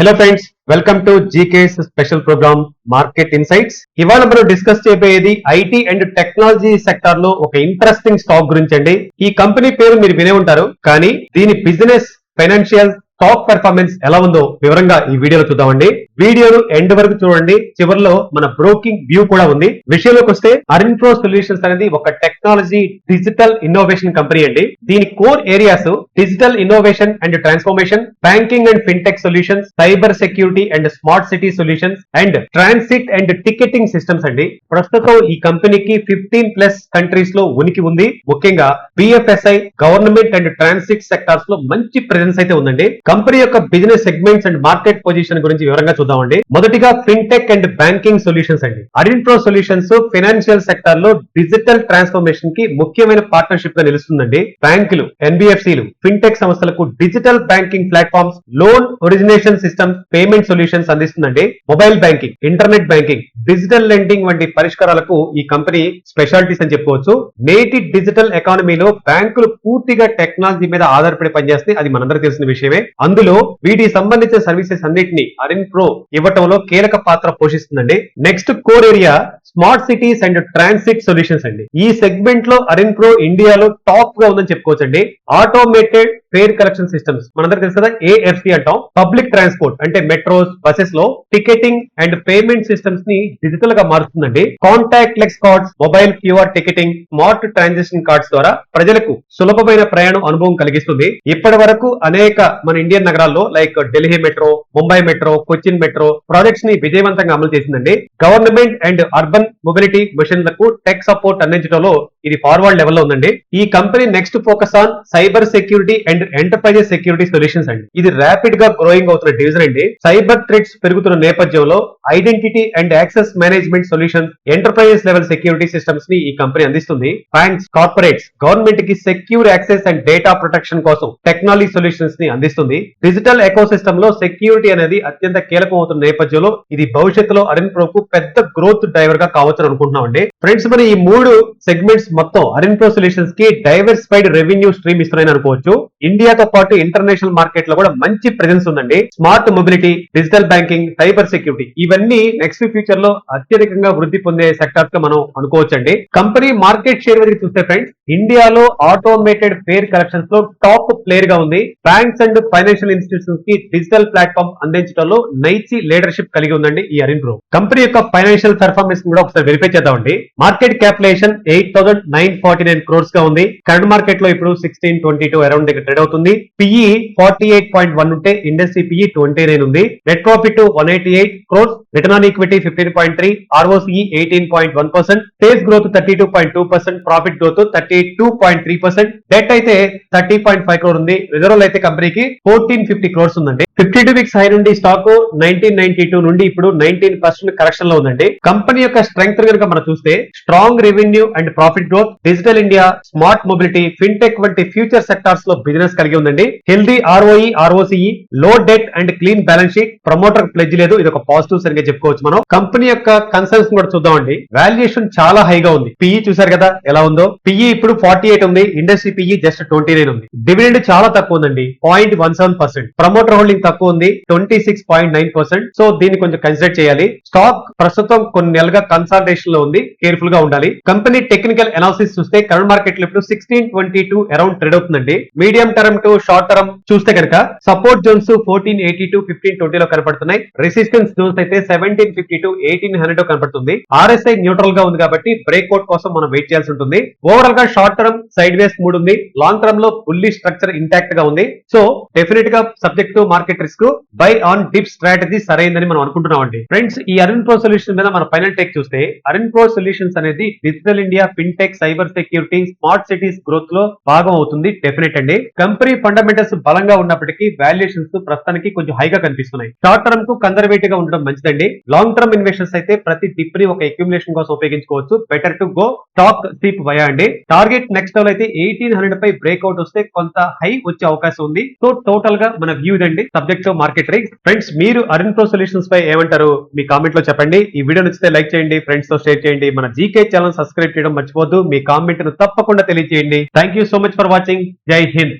Hello friends welcome to GKS special program market insights ఇవాళ మనం discuss చేయబోయేది IT and technology సెక్టార్లో ఒక ఇంట్రెస్టింగ్ స్టాక్ గురించి అండి. ఈ కంపెనీ పేరు మీరు వినే ఉంటారు కానీ దీని బిజినెస్ ఫైనాన్షియల్ స్టాక్ పెర్ఫార్మెన్స్ ఎలా ఉందో వివరంగా ఈ వీడియోలో చూద్దామండి. వీడియోను ఎండ్ వరకు చూడండి. చివరిలో మన బ్రోకింగ్ వ్యూ కూడా ఉంది. విషయంలోకి వస్తే అరిన్ప్రో సొల్యూషన్స్ అనేది ఒక టెక్నాలజీ డిజిటల్ ఇన్నోవేషన్ కంపెనీ అండి. దీని core areas digital innovation and transformation banking and fintech solutions cyber security and smart city solutions and transit and ticketing systems అండి. ప్రస్తుతం ఈ కంపెనీకి ఫిఫ్టీన్ ప్లస్ కంట్రీస్లో ఉనికి ఉంది. ముఖ్యంగా బిఎఫ్ఎస్ఐ గవర్నమెంట్ అండ్ ట్రాన్సిట్ సెక్టార్స్లో మంచి ప్రెజెన్స్ అయితే ఉందండి. కంపెనీ యొక్క business segments and market position గురించి వివరంగా చూద్దామండి. మొదటిగా ఫిన్టెక్ అండ్ బ్యాంకింగ్ సొల్యూషన్స్ అండి. అరిన్ప్రో సొల్యూషన్స్ ఫైనాన్షియల్ సెక్టార్లో డిజిటల్ ట్రాన్స్ఫర్మేషన్కి ముఖ్యమైన పార్ట్నర్షిప్గా నిలుస్తుందండి. బ్యాంకులు ఎన్బిఎఫ్సిలు ఫిన్టెక్ సంస్థలకు digital banking platforms loan origination systems payment solutions అందిస్తుందండి. Mobile banking internet banking digital lending వంటి పరిష్కారాలకు ఈ కంపెనీ స్పెషాలిటీస్ అని చెప్పుకోవచ్చు. నేటి డిజిటల్ ఎకానమీలో బ్యాంకులు పూర్తిగా టెక్నాలజీ మీద ఆధారపడి పనిచేస్తే అది మనందరికీ తెలిసిన విషయమే. అందులో వీటికి సంబంధించిన సర్వీసెస్ అన్నిటిని అరిన్ ప్రో ఇవ్వటంలో కీలక పాత్ర పోషిస్తుందండి. Next core area smart cities and transit solutions అండి. ఈ సెగ్మెంట్లో అరిన్ ప్రో ఇండియాలో టాప్గా ఉందని చెప్పుకోవచ్చు అండి ఆటోమేటెడ్ ఫేర్ కలెక్షన్ సిస్టమ్స్. మనందరికి తెలుసు కదా ఏఎఫ్సి అంటాం. పబ్లిక్ ట్రాన్స్పోర్ట్ అంటే మెట్రోస్ బసెస్లో టికెటింగ్ అండ్ పేమెంట్ సిస్టమ్స్ని డిజిటల్గా మారుస్తుందండి. Contactless cards mobile QR ticketing smart transaction cards ద్వారా ప్రజలకు సులభమైన ప్రయాణం అనుభవం కలిగిస్తుంది. ఇప్పటి వరకు అనేక మన ఇండియన్ నగరాల్లో like Delhi metro Mumbai metro Cochin metro ప్రాజెక్ట్స్ని విజయవంతంగా అమలు చేసిందండి. గవర్నమెంట్ అండ్ అర్బన్ మొబిలిటీ మిషన్లకు టెక్ సపోర్ట్ అందించడంలో ఇది ఫార్వర్డ్ లెవెల్లో ఉందండి. ఈ company next focus on cyber security and enterprises security solutions అండి. ఇది ర్యాపిడ్గా గ్రోయింగ్ అవుతున్న డివిజన్ అండి. సైబర్ థ్రెట్స్ పెరుగుతున్న నేపథ్యంలో identity and access management solutions enterprises level security సిస్టమ్స్ని ఈ కంపెనీ అందిస్తుంది. బ్యాంక్స్ కార్పొరేట్స్ గవర్నమెంట్ కి secure access and data protection కోసం టెక్నాలజీ సొల్యూషన్స్ని అందిస్తుంది. డిజిటల్ ఎకో సిస్టమ్లో సెక్యూరిటీ అనేది అత్యంత కీలకం అవుతున్న నేపథ్యంలో ఇది భవిష్యత్తులో అరిన్ ప్రో కు పెద్ద గ్రోత్ డ్రైవర్గా కావచ్చు అనుకుంటున్నాం అండి ఫ్రెండ్స్ మరి ఈ మూడు సెగ్మెంట్స్ మొత్తం అరిన్ ప్రో సొల్యూషన్స్కి డైవర్సిఫైడ్ రెవెన్యూ స్ట్రీమ్ ఇస్తున్నాయని అనుకోవచ్చు. ఇండియాతో పాటు ఇంటర్నేషనల్ మార్కెట్లో కూడా మంచి ప్రెజెన్స్ ఉందండి. Smart mobility digital banking cyber security ఇవన్నీ నెక్స్ట్ ఫ్యూచర్లో అత్యధికంగా వృద్ధి పొందే సెక్టార్స్గా మనం అనుకోవచ్చు అండి కంపెనీ మార్కెట్ షేర్ వరకు చూస్తే ఫ్రెండ్స్ ఇండియా ఇండియాలో ఆటోమేటెడ్ ఫేర్ కలెక్షన్స్లో టాప్ ప్లేయర్గా ఉంది. బ్యాంక్స్ అండ్ ఫైనాన్షియల్ ఇన్స్టిట్యూషన్స్కి డిజిటల్ ప్లాట్ఫామ్ అందించడంలో నైచి లీడర్షిప్ కలిగి ఉందండి ఈ అరిన్ బ్రో కంపెనీ యొక్క ఫైనాన్షియల్ పెర్ఫార్మెన్స్ కూడా ఒకసారి వెరిఫై చేద్దామండి. Market capitalisation eight thousand nine forty nine క్రోర్స్గా ఉంది. కరెంట్ మార్కెట్లో ఇప్పుడు సిక్స్టీన్ ట్వంటీ టూ అరౌండ్ దగ్గర ట్రేడ్ అవుతుంది. PE forty eight point one ఉంటే ఇండస్ట్రీ పిఈ ట్వంటీ నైన్ ఉంది. Net profit one eighty eight crores return on equity fifteen point three ROCE eighteen point one percent sales growth thirty two point two percent profit growth thirty two point three percent debt అయితే thirty point five crore ఉంది. Reserve అయితే కంపెనీకి fourteen fifty crores ఉందండి. Fifty two weeks high నుండి stock nineteen ninety two నుండి ఇప్పుడు nineteen percent కరెక్షన్లో ఉందండి. Company యొక్క స్ట్రెంగ్త్ కనుక మనం చూస్తే strong revenue and profit growth digital India smart mobility fintech వంటి ఫ్యూచర్ సెక్టార్స్లో బిజినెస్ కలిగి ఉందండి. Healthy ROE ROCE low debt and clean balance sheet promoter pledge లేదు. ఇది ఒక పాజిటివ్ సరిగా చెప్పుకోవచ్చు మనం. కంపెనీ యొక్క కన్సర్న్స్ కూడా చూద్దామండి. వాల్యుయేషన్ చాలా హైగా ఉంది. పిఈ చూసారు కదా ఎలా ఉందో? పిఈ ఇప్పుడు ఫార్టీ ఎయిట్ ఉంది industry PE just twenty nine ఉంది. డివిడెండ్ చాలా తక్కువ ఉందండి point one seven percent promoter holding తక్కువ ఉంది twenty six point nine percent so దీన్ని కొంచెం కన్సిడర్ చేయాలి. స్టాక్ ప్రస్తుతం కొన్ని నెలలుగా కన్సల్టేషన్లో ఉంది కేర్ఫుల్గా ఉండాలి. కంపెనీ టెక్నికల్ అనాలిసిస్ చూస్తే కరెంట్ మార్కెట్లో ఇప్పుడు sixteen twenty two around trade అవుతుందండి. Medium term to short term చూస్తే కనుక support zones fourteen eighty to fifteen twenty లో కనపడుతున్నాయి. రెసిస్టెన్స్ జోన్స్ అయితే seventeen fifty to eighteen hundred కనపడుతుంది. ఆర్ఎస్ఐ న్యూట్రల్గా ఉంది కాబట్టి బ్రేక్అవుట్ కోసం మనం వెయిట్ చేయాల్సి ఉంటుంది. ఓవరాల్గా షార్ట్ టర్మ్ సైడ్ వేస్ మూడు ఉంది. లాంగ్ టర్మ్లో ఫుల్లీ స్ట్రక్చర్ ఇంటాక్ట్గా ఉంది. సో డెఫినెట్గా subject to market risk buy on dip strategy సరైందని మనం అనుకుంటున్నాం అండి ఫ్రెండ్స్ ఈ అరుణ్ ప్రో సొల్యూషన్ మీద మన ఫైనల్ టెక్ చూస్తే అరుణ్ ప్రో సొల్యూషన్స్ అనేది digital India fintech cyber security smart cities గ్రోత్లో భాగం అవుతుంది డెఫినెట్ అండి. కంపెనీ ఫండమెంటల్స్ బలంగా ఉన్నప్పటికీ వాల్యుయేషన్స్ ప్రస్తుతానికి కొంచెం హైగా కనిపిస్తున్నాయి. షార్ట్ టర్మ్కు కన్జర్వేటివ్గా ఉండడం మంచిదండి. లాంగ్ టర్మ్ ఇన్వెస్టర్స్ అయితే ప్రతి డిప్ని ఒక అక్యుములేషన్ కోసం ఉపయోగించుకోవచ్చు. Better to go stock SIP via అండి. టార్గెట్ నెక్స్ట్ లెవెల్ అయితే ఎయిటీన్ హండ్రెడ్ పై బ్రేక్అవుట్ వస్తే కొంత హై వచ్చే అవకాశం ఉంది. సో టోటల్గా మన వ్యూ ఇదండి. Subject to market risk friends మీరు అరుణ్ ప్రో సొల్యూషన్స్ పై ఏమంటారు? మీ కామెంట్లో చెప్పండి. ఈ వీడియో నచ్చితే లైక్ చేయండి. ఫ్రెండ్స్తో షేర్ చేయండి. మన జీకే ఛానల్ సబ్స్క్రైబ్ చేయడం మర్చిపోద్దు మీ కామెంట్ను తప్పకుండా తెలియజేయండి thank you so much for watching జై హింద్